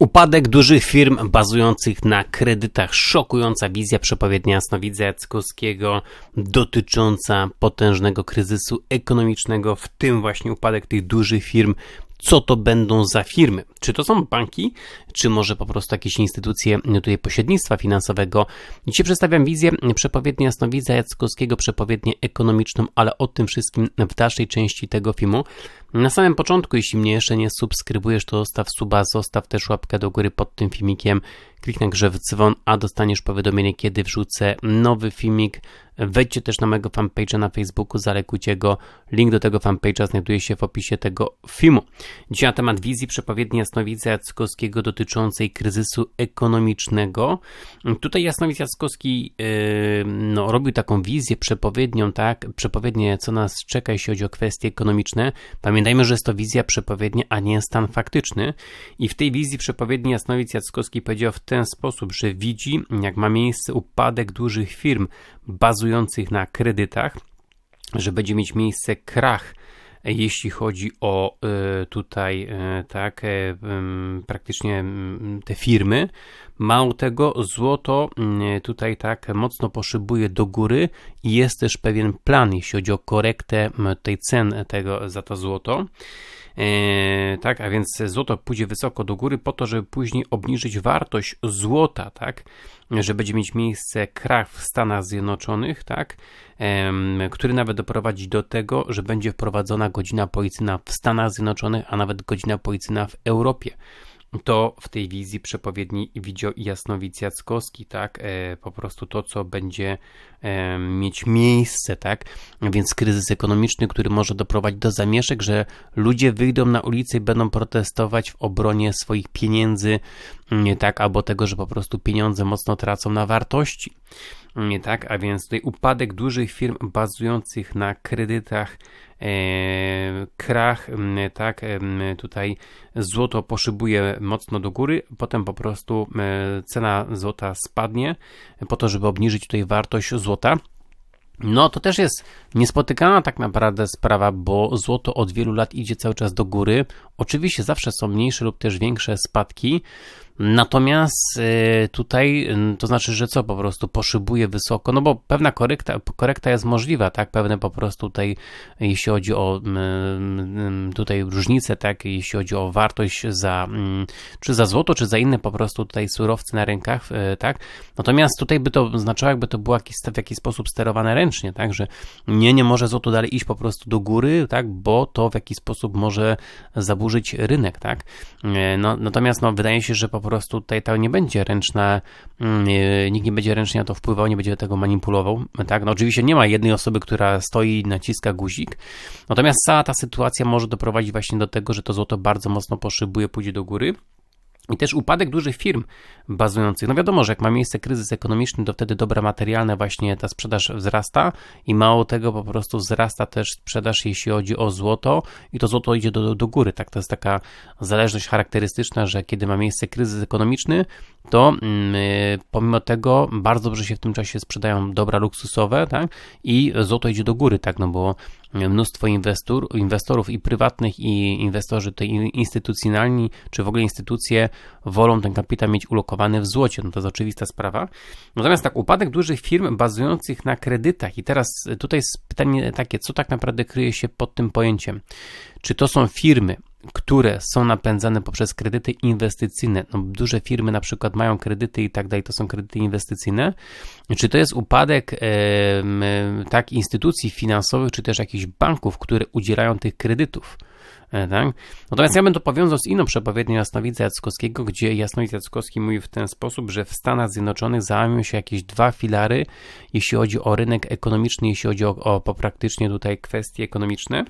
Upadek dużych firm bazujących na kredytach, szokująca wizja przepowiednia Jasnowidza Jackowskiego dotycząca potężnego kryzysu ekonomicznego, w tym właśnie upadek tych dużych firm co to będą za firmy. Czy to są banki, czy może po prostu jakieś instytucje tutaj pośrednictwa finansowego. Dzisiaj przedstawiam wizję przepowiedni Jasnowidza Jackowskiego, przepowiednię ekonomiczną, ale o tym wszystkim w dalszej części tego filmu. Na samym początku, jeśli mnie jeszcze nie subskrybujesz, to zostaw suba, zostaw też łapkę do góry pod tym filmikiem, kliknij grze w dzwon, a dostaniesz powiadomienie, kiedy wrzucę nowy filmik. Wejdźcie też na mojego fanpage'a na Facebooku, zalekujcie go. Link do tego fanpage'a znajduje się w opisie tego filmu. Dzisiaj na temat wizji przepowiedni Jasnowidza Jackowskiego dotyczącej kryzysu ekonomicznego. Tutaj Jasnowic Jackowski yy, no, robił taką wizję przepowiednią, tak? Przepowiednie, co nas czeka, jeśli chodzi o kwestie ekonomiczne. Pamiętajmy, że jest to wizja przepowiednia, a nie stan faktyczny. I w tej wizji przepowiedni Jasnowic Jackowski powiedział w ten sposób, że widzi, jak ma miejsce upadek dużych firm bazujących na kredytach, że będzie mieć miejsce krach jeśli chodzi o e, tutaj e, tak e, praktycznie te firmy. Mało tego, złoto tutaj tak mocno poszybuje do góry i jest też pewien plan, jeśli chodzi o korektę tej cen tego za to złoto. E, tak, a więc złoto pójdzie wysoko do góry po to, żeby później obniżyć wartość złota, tak, że będzie mieć miejsce krach w Stanach Zjednoczonych, tak, który nawet doprowadzi do tego, że będzie wprowadzona godzina policyjna w Stanach Zjednoczonych, a nawet godzina policyjna w Europie to w tej wizji przepowiedni widział Jasnowic Jackowski, tak, e, po prostu to, co będzie e, mieć miejsce, tak, więc kryzys ekonomiczny, który może doprowadzić do zamieszek, że ludzie wyjdą na ulicę i będą protestować w obronie swoich pieniędzy, nie tak, albo tego, że po prostu pieniądze mocno tracą na wartości, tak, a więc tutaj upadek dużych firm bazujących na kredytach E, krach, tak, tutaj złoto poszybuje mocno do góry, potem po prostu e, cena złota spadnie po to, żeby obniżyć tutaj wartość złota. No, to też jest niespotykana tak naprawdę sprawa, bo złoto od wielu lat idzie cały czas do góry. Oczywiście zawsze są mniejsze lub też większe spadki, Natomiast y, tutaj y, to znaczy, że co po prostu poszybuje wysoko, no bo pewna korekta, korekta jest możliwa, tak? Pewne po prostu tutaj, jeśli chodzi o tutaj różnice, tak? Jeśli chodzi o wartość za, czy za złoto, czy za inne po prostu tutaj surowce na rynkach, y, tak? Natomiast tutaj by to oznaczało, jakby to było jakiś, w jakiś sposób sterowane ręcznie, tak? Że nie, nie może złoto dalej iść po prostu do góry, tak? Bo to w jakiś sposób może zaburzyć rynek, tak? No, natomiast no, wydaje się, że po prostu prostu tutaj to nie będzie ręczna, mm, nikt nie będzie ręcznie na to wpływał, nie będzie tego manipulował, tak? No oczywiście nie ma jednej osoby, która stoi i naciska guzik, natomiast cała ta sytuacja może doprowadzić właśnie do tego, że to złoto bardzo mocno poszybuje, pójdzie do góry, i też upadek dużych firm bazujących. No wiadomo, że jak ma miejsce kryzys ekonomiczny, to wtedy dobra materialne właśnie ta sprzedaż wzrasta i mało tego po prostu wzrasta też sprzedaż, jeśli chodzi o złoto i to złoto idzie do, do góry. Tak, to jest taka zależność charakterystyczna, że kiedy ma miejsce kryzys ekonomiczny, to yy, pomimo tego bardzo dobrze się w tym czasie sprzedają dobra luksusowe, tak? I złoto idzie do góry, tak? No bo mnóstwo inwestor, inwestorów i prywatnych i inwestorzy tutaj instytucjonalni, czy w ogóle instytucje wolą ten kapitał mieć ulokowany w złocie. No to jest oczywista sprawa. Natomiast tak, upadek dużych firm bazujących na kredytach i teraz tutaj jest pytanie takie, co tak naprawdę kryje się pod tym pojęciem? Czy to są firmy, które są napędzane poprzez kredyty inwestycyjne. No, duże firmy na przykład mają kredyty i tak dalej, to są kredyty inwestycyjne. Czy to jest upadek e, tak instytucji finansowych, czy też jakichś banków, które udzielają tych kredytów? E, tak? Natomiast ja bym to powiązał z inną przepowiednią Jasnowidza Jackowskiego, gdzie Jasnowidz Jackowski mówi w ten sposób, że w Stanach Zjednoczonych załamią się jakieś dwa filary, jeśli chodzi o rynek ekonomiczny, jeśli chodzi o, o, o praktycznie tutaj kwestie ekonomiczne.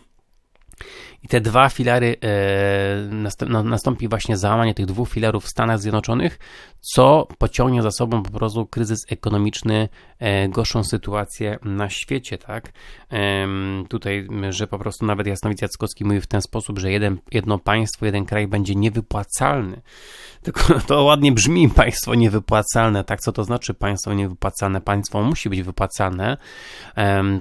I te dwa filary, e, nastąpi właśnie załamanie tych dwóch filarów w Stanach Zjednoczonych, co pociągnie za sobą po prostu kryzys ekonomiczny, e, gorszą sytuację na świecie, tak? Tutaj, że po prostu nawet Jasnowic Jackowski mówi w ten sposób, że jeden, jedno państwo, jeden kraj będzie niewypłacalny Tylko to ładnie brzmi państwo niewypłacalne, tak? Co to znaczy państwo niewypłacalne? Państwo musi być wypłacalne,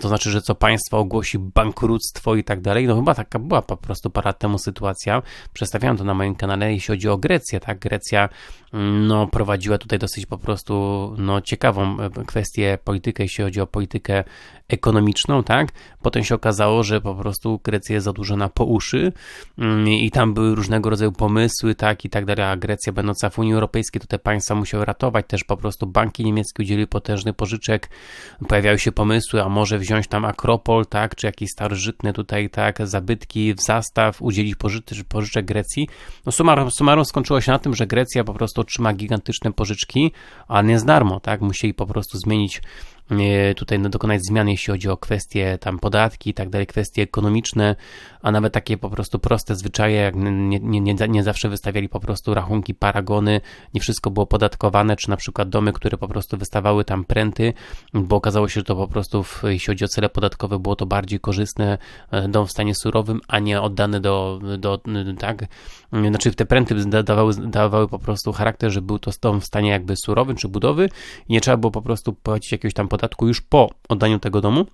to znaczy, że co państwo ogłosi bankructwo i tak dalej. No chyba taka była po prostu parę lat temu sytuacja. Przedstawiałem to na moim kanale, jeśli chodzi o Grecję, tak? Grecja mm, no, prowadziła tutaj dosyć po prostu no, ciekawą e, kwestię politykę, jeśli chodzi o politykę ekonomiczną, tak? Potem się okazało, że po prostu Grecja jest zadłużona po uszy mm, i tam były różnego rodzaju pomysły, tak? I tak dalej, a Grecja będąca w Unii Europejskiej, to te państwa musiały ratować, też po prostu banki niemieckie udzieliły potężnych pożyczek, pojawiały się pomysły, a może wziąć tam Akropol, tak? Czy jakieś starożytne tutaj, tak? Zabytki w zastaw, udzielić pożyczek, pożyczek Grecji. No summarum, summarum skończyło się na tym, że Grecja po prostu otrzyma gigantyczne pożyczki, a nie z darmo, tak? Musieli po prostu zmienić tutaj no, dokonać zmian, jeśli chodzi o kwestie tam podatki i tak dalej, kwestie ekonomiczne, a nawet takie po prostu proste zwyczaje, jak nie, nie, nie, nie zawsze wystawiali po prostu rachunki, paragony, nie wszystko było podatkowane, czy na przykład domy, które po prostu wystawały tam prenty, bo okazało się, że to po prostu, w, jeśli chodzi o cele podatkowe, było to bardziej korzystne, e, dom w stanie surowym, a nie oddany do, do tak, znaczy te prenty dawały, dawały po prostu charakter, że był to dom w stanie jakby surowym, czy budowy i nie trzeba było po prostu płacić jakiegoś tam podatku podatku już po oddaniu tego domu.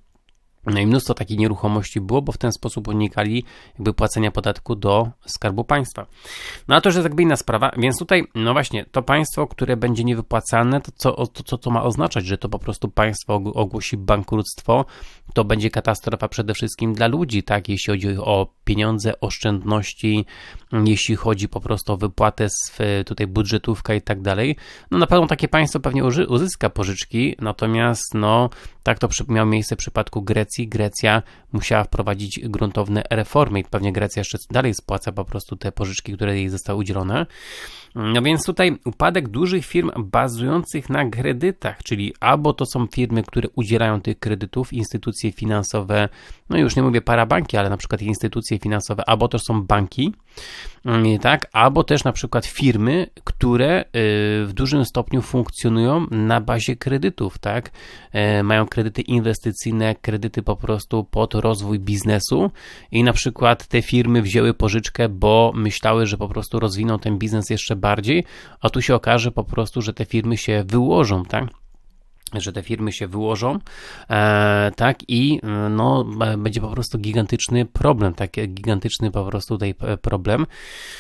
No i mnóstwo takich nieruchomości było, bo w ten sposób unikali jakby płacenia podatku do skarbu państwa. No a to już jest jakby inna sprawa, więc tutaj, no właśnie, to państwo, które będzie niewypłacalne, to co to, co to ma oznaczać, że to po prostu państwo ogłosi bankructwo, to będzie katastrofa przede wszystkim dla ludzi, tak, jeśli chodzi o pieniądze, oszczędności, jeśli chodzi po prostu o wypłatę z tutaj budżetówka i tak dalej. No na pewno takie państwo pewnie uzyska pożyczki, natomiast no tak to miało miejsce w przypadku Grecji. Grecja musiała wprowadzić gruntowne reformy i pewnie Grecja jeszcze dalej spłaca po prostu te pożyczki, które jej zostały udzielone. No więc tutaj upadek dużych firm bazujących na kredytach, czyli albo to są firmy, które udzielają tych kredytów, instytucje finansowe, no już nie mówię parabanki, ale na przykład instytucje finansowe, albo to są banki, tak, albo też na przykład firmy, które y, w dużym stopniu funkcjonują na bazie kredytów, tak, e, mają kredyty inwestycyjne, kredyty po prostu pod rozwój biznesu i na przykład te firmy wzięły pożyczkę, bo myślały, że po prostu rozwiną ten biznes jeszcze bardziej, a tu się okaże po prostu, że te firmy się wyłożą, tak? Że te firmy się wyłożą, e, tak, i e, no, będzie po prostu gigantyczny problem, tak, gigantyczny po prostu tutaj problem.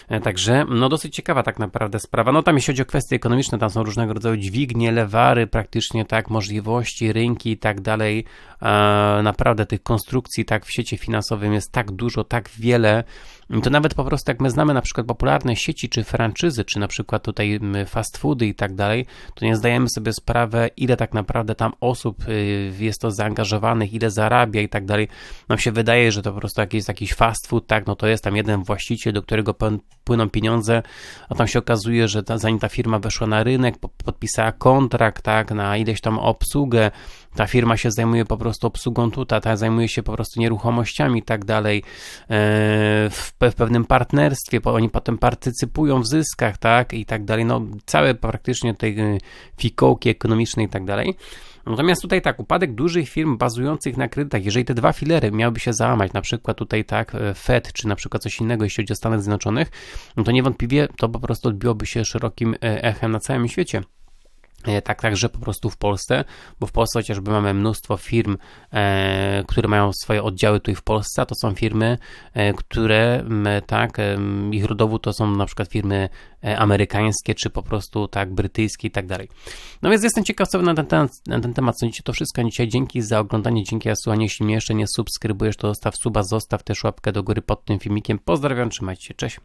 E, także, no, dosyć ciekawa tak naprawdę sprawa. No, tam jeśli chodzi o kwestie ekonomiczne, tam są różnego rodzaju dźwignie, lewary, praktycznie tak, możliwości, rynki i tak dalej. Naprawdę tych konstrukcji, tak, w sieci finansowym jest tak dużo, tak wiele, to nawet po prostu jak my znamy na przykład popularne sieci czy franczyzy, czy na przykład tutaj fast foody i tak dalej, to nie zdajemy sobie sprawę, ile tak naprawdę tam osób y, jest to zaangażowanych, ile zarabia i tak dalej. Nam się wydaje, że to po prostu jakiś, jakiś fast food, tak, no to jest tam jeden właściciel, do którego płyną pieniądze, a tam się okazuje, że ta, zanim ta firma weszła na rynek, podpisała kontrakt, tak, na ileś tam obsługę, ta firma się zajmuje po prostu obsługą tutaj, ta zajmuje się po prostu nieruchomościami i tak dalej, e, w, pewnym partnerstwie, oni potem partycypują w zyskach, tak, i tak dalej, no całe praktycznie tej e, fikołki ekonomiczne i tak dalej. Natomiast tutaj tak, upadek dużych firm bazujących na kredytach, jeżeli te dwa filery miałyby się załamać, na przykład tutaj tak e, Fed, czy na przykład coś innego, jeśli chodzi o Stanach Zjednoczonych, no to niewątpliwie to po prostu odbiłoby się szerokim echem na całym świecie. E, tak także po prostu w Polsce, bo w Polsce chociażby mamy mnóstwo firm, e, które mają swoje oddziały tutaj w Polsce, a to są firmy, e, które tak, ich rodowód to są na przykład firmy amerykańskie, czy po prostu tak brytyjskie i tak dalej. No więc jestem ciekaw co na ten, temat, na ten temat sądzicie to wszystko dzisiaj. Dzięki za oglądanie, dzięki za słuchanie. Jeśli mnie jeszcze nie subskrybujesz, to zostaw suba, zostaw też łapkę do góry pod tym filmikiem. Pozdrawiam, trzymajcie się, cześć.